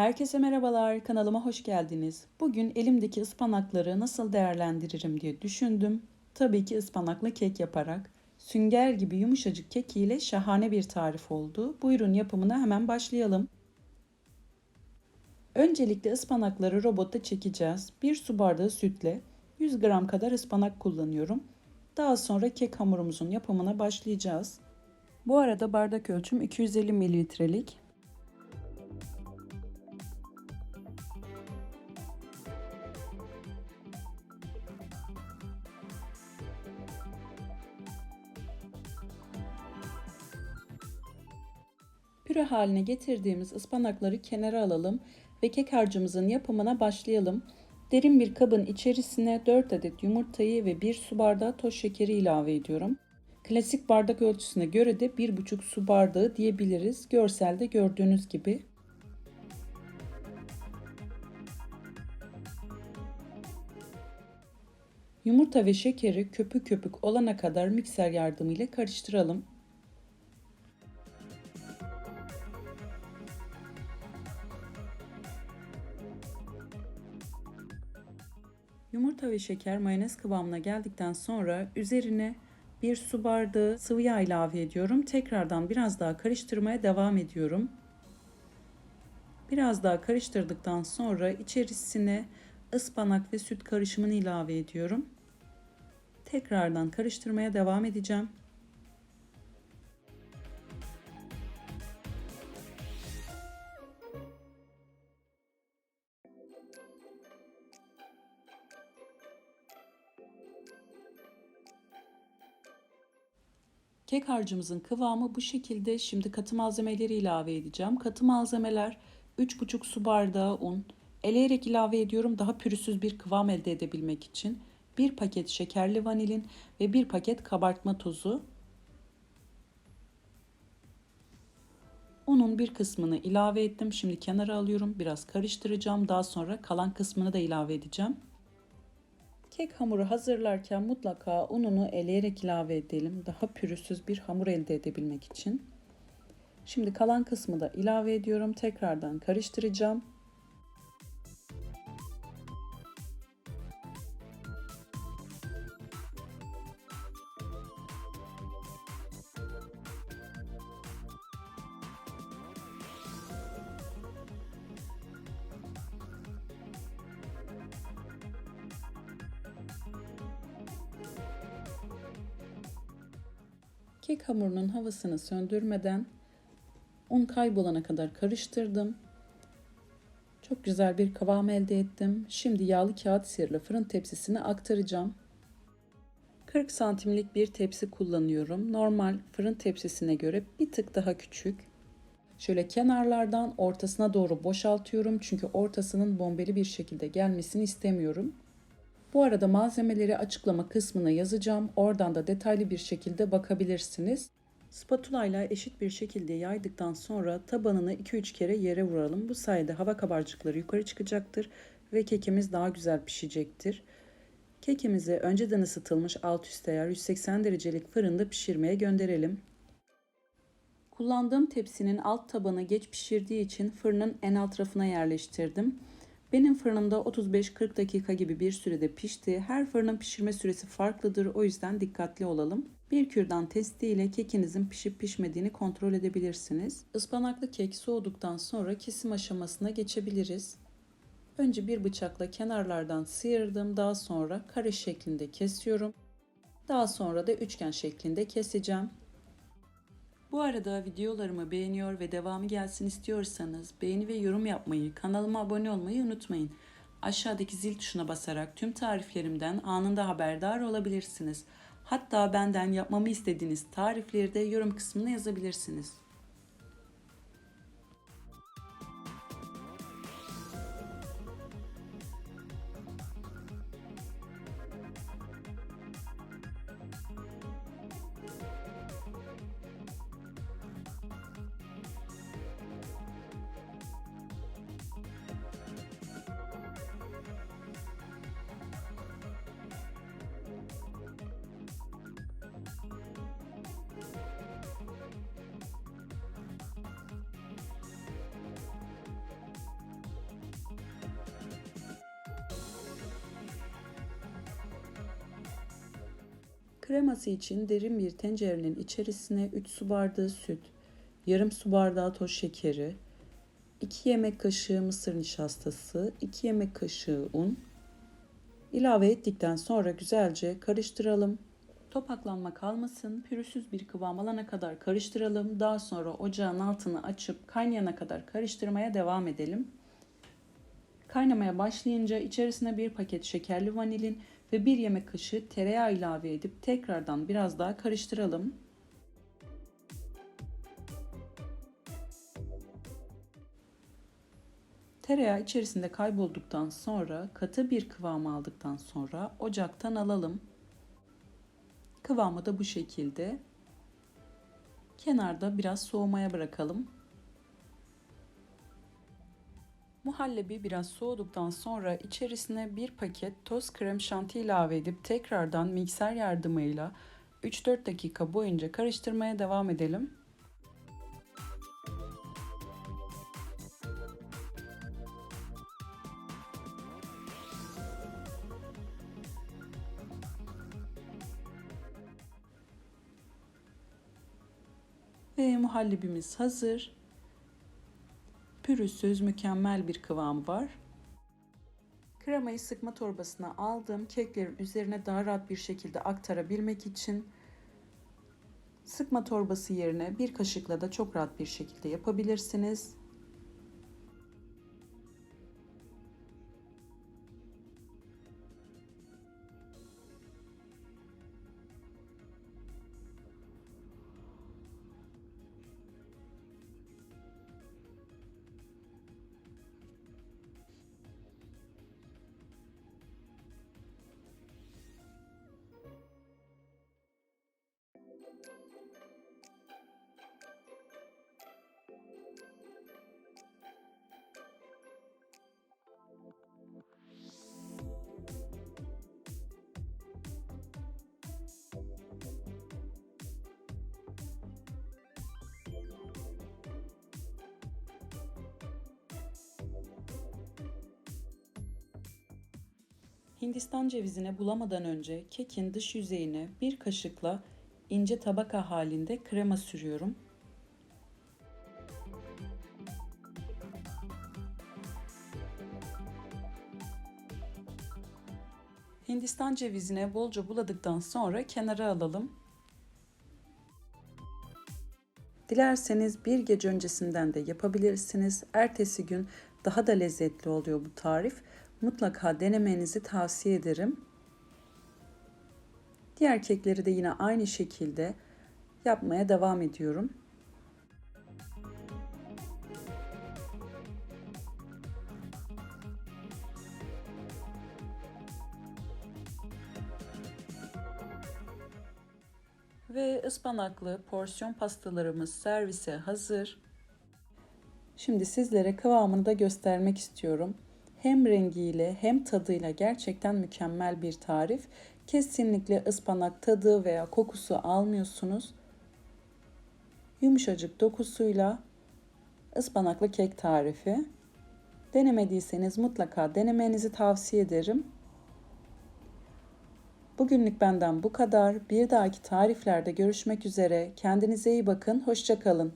Herkese merhabalar, kanalıma hoş geldiniz. Bugün elimdeki ıspanakları nasıl değerlendiririm diye düşündüm. Tabii ki ıspanaklı kek yaparak. Sünger gibi yumuşacık kek ile şahane bir tarif oldu. Buyurun yapımına hemen başlayalım. Öncelikle ıspanakları robotta çekeceğiz. 1 su bardağı sütle 100 gram kadar ıspanak kullanıyorum. Daha sonra kek hamurumuzun yapımına başlayacağız. Bu arada bardak ölçüm 250 mililitrelik. Püre haline getirdiğimiz ıspanakları kenara alalım ve kek harcımızın yapımına başlayalım. Derin bir kabın içerisine 4 adet yumurtayı ve 1 su bardağı toz şekeri ilave ediyorum. Klasik bardak ölçüsüne göre de 1,5 su bardağı diyebiliriz. Görselde gördüğünüz gibi. Yumurta ve şekeri köpük köpük olana kadar mikser yardımıyla karıştıralım. Yumurta ve şeker mayonez kıvamına geldikten sonra üzerine bir su bardağı sıvı yağ ilave ediyorum. Tekrardan biraz daha karıştırmaya devam ediyorum. Biraz daha karıştırdıktan sonra içerisine ıspanak ve süt karışımını ilave ediyorum. Tekrardan karıştırmaya devam edeceğim. Kek harcımızın kıvamı bu şekilde. Şimdi katı malzemeleri ilave edeceğim. Katı malzemeler 3,5 su bardağı un. Eleyerek ilave ediyorum daha pürüzsüz bir kıvam elde edebilmek için. 1 paket şekerli vanilin ve 1 paket kabartma tozu. Unun bir kısmını ilave ettim. Şimdi kenara alıyorum. Biraz karıştıracağım. Daha sonra kalan kısmını da ilave edeceğim. Kek hamuru hazırlarken mutlaka ununu eleyerek ilave edelim. Daha pürüzsüz bir hamur elde edebilmek için. Şimdi kalan kısmı da ilave ediyorum. Tekrardan karıştıracağım. Kek hamurunun havasını söndürmeden un kaybolana kadar karıştırdım. Çok güzel bir kıvam elde ettim. Şimdi yağlı kağıt sirli fırın tepsisine aktaracağım. 40 santimlik bir tepsi kullanıyorum. Normal fırın tepsisine göre bir tık daha küçük. Şöyle kenarlardan ortasına doğru boşaltıyorum çünkü ortasının bombeli bir şekilde gelmesini istemiyorum. Bu arada malzemeleri açıklama kısmına yazacağım. Oradan da detaylı bir şekilde bakabilirsiniz. Spatula ile eşit bir şekilde yaydıktan sonra tabanını 2-3 kere yere vuralım. Bu sayede hava kabarcıkları yukarı çıkacaktır ve kekimiz daha güzel pişecektir. Kekimizi önceden ısıtılmış alt üst ayar 180 derecelik fırında pişirmeye gönderelim. Kullandığım tepsinin alt tabanı geç pişirdiği için fırının en alt rafına yerleştirdim. Benim fırınımda 35-40 dakika gibi bir sürede pişti. Her fırının pişirme süresi farklıdır. O yüzden dikkatli olalım. Bir kürdan testi ile kekinizin pişip pişmediğini kontrol edebilirsiniz. Ispanaklı kek soğuduktan sonra kesim aşamasına geçebiliriz. Önce bir bıçakla kenarlardan sıyırdım. Daha sonra kare şeklinde kesiyorum. Daha sonra da üçgen şeklinde keseceğim. Bu arada videolarımı beğeniyor ve devamı gelsin istiyorsanız beğeni ve yorum yapmayı, kanalıma abone olmayı unutmayın. Aşağıdaki zil tuşuna basarak tüm tariflerimden anında haberdar olabilirsiniz. Hatta benden yapmamı istediğiniz tarifleri de yorum kısmına yazabilirsiniz. Kreması için derin bir tencerenin içerisine 3 su bardağı süt, yarım su bardağı toz şekeri, 2 yemek kaşığı mısır nişastası, 2 yemek kaşığı un ilave ettikten sonra güzelce karıştıralım. Topaklanma kalmasın, pürüzsüz bir kıvam alana kadar karıştıralım. Daha sonra ocağın altını açıp kaynayana kadar karıştırmaya devam edelim. Kaynamaya başlayınca içerisine bir paket şekerli vanilin ve bir yemek kaşığı tereyağı ilave edip tekrardan biraz daha karıştıralım. Tereyağı içerisinde kaybolduktan sonra katı bir kıvam aldıktan sonra ocaktan alalım. Kıvamı da bu şekilde. Kenarda biraz soğumaya bırakalım. Muhallebi biraz soğuduktan sonra içerisine bir paket toz krem şanti ilave edip tekrardan mikser yardımıyla 3-4 dakika boyunca karıştırmaya devam edelim. Ve muhallebimiz hazır. Pürüzsüz mükemmel bir kıvamı var. Kremayı sıkma torbasına aldım. Keklerin üzerine daha rahat bir şekilde aktarabilmek için sıkma torbası yerine bir kaşıkla da çok rahat bir şekilde yapabilirsiniz. Hindistan cevizine bulamadan önce kekin dış yüzeyine bir kaşıkla ince tabaka halinde krema sürüyorum. Hindistan cevizine bolca buladıktan sonra kenara alalım. Dilerseniz bir gece öncesinden de yapabilirsiniz. Ertesi gün daha da lezzetli oluyor bu tarif. Mutlaka denemenizi tavsiye ederim. Diğer kekleri de yine aynı şekilde yapmaya devam ediyorum. Ve ıspanaklı porsiyon pastalarımız servise hazır. Şimdi sizlere kıvamını da göstermek istiyorum. Hem rengiyle hem tadıyla gerçekten mükemmel bir tarif. Kesinlikle ıspanak tadı veya kokusu almıyorsunuz. Yumuşacık dokusuyla ıspanaklı kek tarifi. Denemediyseniz mutlaka denemenizi tavsiye ederim. Bugünlük benden bu kadar. Bir dahaki tariflerde görüşmek üzere. Kendinize iyi bakın. Hoşçakalın.